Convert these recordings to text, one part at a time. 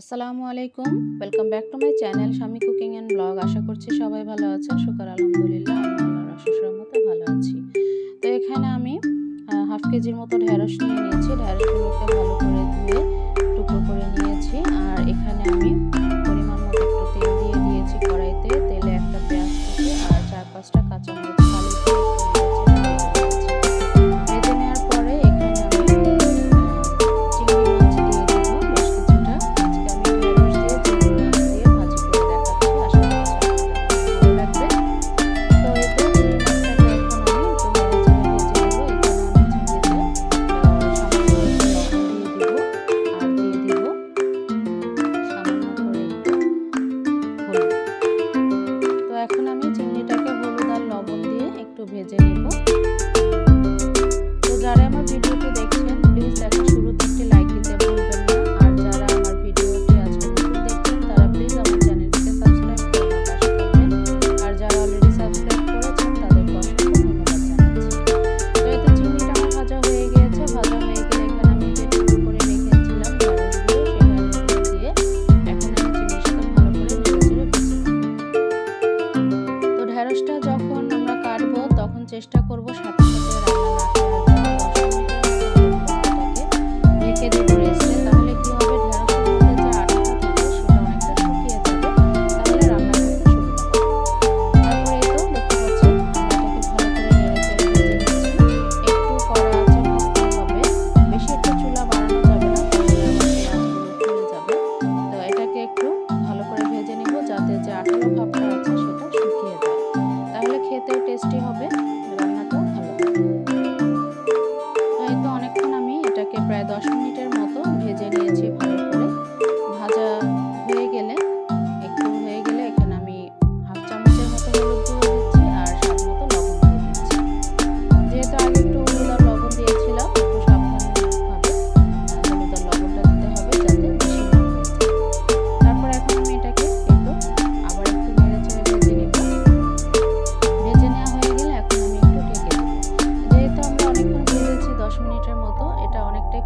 আসসালামু আলাইকুম। Welcome back to my channel Swami cooking and blog আশা করছি সবাই ভালো আছেন শুকর আলহামদুলিল্লাহ, আমি আল্লাহর ভালো আছি। তো এখানে আমি হাফ কেজির মতো ঢ্যাঁড়স নিয়ে নিয়েছি। ঢ্যাঁড়স চেষ্টা করব সাথে এটাকে প্রায় দশ মিনিটের মতো ভেজে নিয়েছি ভালো করে।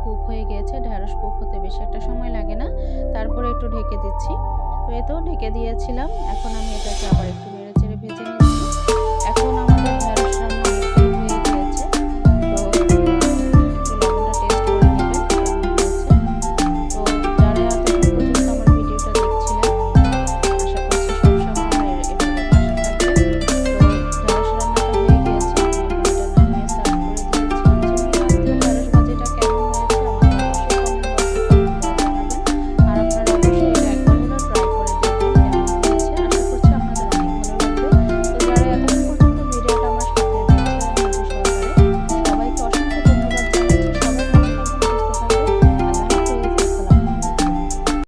কুক হয়ে গিয়েছে ঢ্যাঁড়স কুক হতে বেশি একটা সময় লাগে না। তারপরে একটু ঢেকে দিচ্ছি। তো এতেও ঢেকে দিয়েছিলাম, এখন আমি এটাকে আবার একটু নেড়ে চেড়ে ভেজে নিচ্ছি।